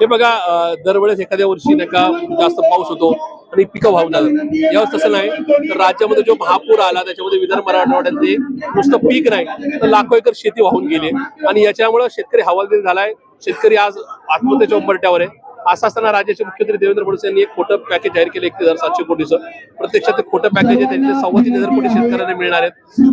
हे बघा दरवेळेस एखाद्या वर्षी नाही का जास्त पाऊस होतो आणि पिकं वाहून जातात. यावेळेस तसं नाही तर राज्यामध्ये जो महापूर आला त्याच्यामध्ये विदर्भ मराठवाड्यात ते नुसतं पीक नाही तर लाखो एकर शेती वाहून गेली आणि याच्यामुळे शेतकरी हवालदिल झालाय. शेतकरी आज आत्महत्याच्या उंबरट्यावर आहे. असं असताना राज्याचे मुख्यमंत्री देवेंद्र फडणवीस यांनी एक खोटं पॅकेज जाहीर केलं एक हजार सातशे कोटीचं. प्रत्यक्षात ते खोटं पॅकेज आहे त्यांचे सव्वा तीन हजार कोटी शेतकऱ्यांना मिळणार आहेत.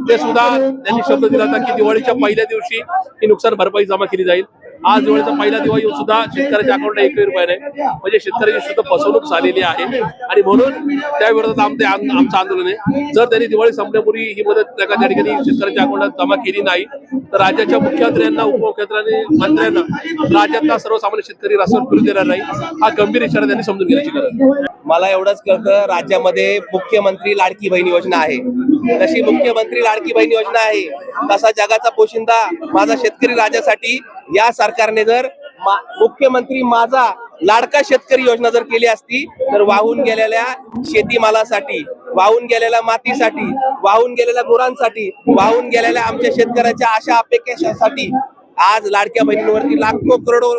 ते सुद्धा त्यांनी शब्द दिला होता की दिवाळीच्या पहिल्या दिवशी ही नुकसान भरपाई जमा केली जाईल. आज दिवाळीचा पहिला दिवाळी येऊन सुद्धा शेतकऱ्याच्या अकाउंटला एकही रुपये नाही. म्हणजे शेतकऱ्याची सुद्धा फसवणूक झालेली आहे. आणि म्हणून त्या विरोधात आमचे आमचं आंदोलन आहे. जर त्यांनी दिवाळी संपण्यापूर्वी ही मदत त्या ठिकाणी शेतकऱ्याच्या अकाउंटला जमा केली नाही तर राज्याच्या मुख्यमंत्र्यांना उपमुख्यमंत्र्यांनी मंत्र्यांना राज्यातला सर्वसामान्य शेतकरी रस्त्यावर फिरू देणार नाही. हा गंभीर इशारा त्यांनी समजून घेण्याची गरज मला एवढंच कळतं राज्यामध्ये मुख्यमंत्री लाडकी बहीण योजना आहे. तशी मुख्यमंत्री लाडकी बहीण योजना आहे तसा जगाचा पोशिंदा माझा शेतकरी राजासाठी या सरकारने जर मा- मुख्यमंत्री माझा लाडका शेतकरी योजना जर केली असती तर वाहून गेलेल्या शेतीमालासाठी वाहून गेलेल्या मातीसाठी वाहून गेलेल्या गुरांसाठी वाहून गेलेल्या आमच्या शेतकऱ्याच्या आशा अपेक्षासाठी आज लाडक्या बहिणींवरती लाखो करोडो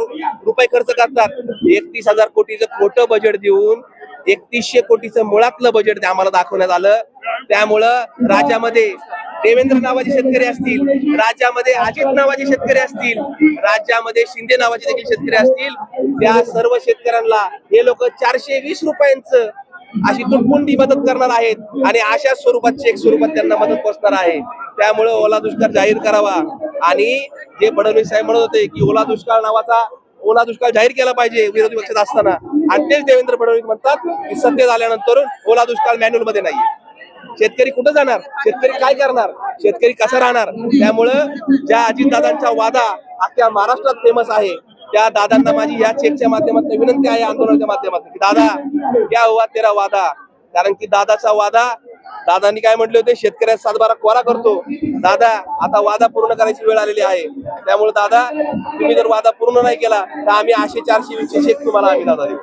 रुपये खर्च करतात. एकतीस हजार कोटीचं खोटं बजेट देऊन एकतीसशे कोटीचं मुळातलं बजेट आम्हाला दाखवण्यात आलं. त्यामुळं राज्यामध्ये देवेंद्र नावाचे शेतकरी असतील राज्यामध्ये अजित नावाचे शेतकरी असतील राज्यामध्ये शिंदे नावाचे देखील शेतकरी असतील त्या सर्व शेतकऱ्यांना हे लोक चारशे वीस रुपयांचं अशी तुटपुंडी मदत करणार आहेत आणि अशा स्वरूपात चेक स्वरूपात त्यांना मदत पोहोचणार आहे. त्यामुळे ओला दुष्काळ जाहीर करावा. आणि जे फडणवीस साहेब म्हणत होते की ओला दुष्काळ नावाचा ओला दुष्काळ जाहीर केला पाहिजे विरोधी पक्षात असताना. आणि तेच देवेंद्र फडणवीस म्हणतात की सत्तेत आल्यानंतर ओला दुष्काळ मॅन्युअलमध्ये नाहीये. शेतकरी कुठं जाणार? शेतकरी काय करणार? शेतकरी कसा राहणार? त्यामुळं ज्या अजितदादांचा वादा अख्ख्या महाराष्ट्रात फेमस आहे त्या दादांना माझी या चेकच्या माध्यमातून विनंती आहे आंदोलनाच्या माध्यमातून. की दादा क्या हुआ तेरा वादा. कारण की दादाचा वादा दादांनी काय म्हटले होते? शेतकऱ्याचा सातबारा कोरा करतो. दादा आता वादा पूर्ण करायची वेळ आलेली आहे. त्यामुळे दादा तुम्ही जर वादा पूर्ण नाही केला तर आम्ही असे चारशे वीसशे शेत तुम्हाला आम्ही दादा देऊ.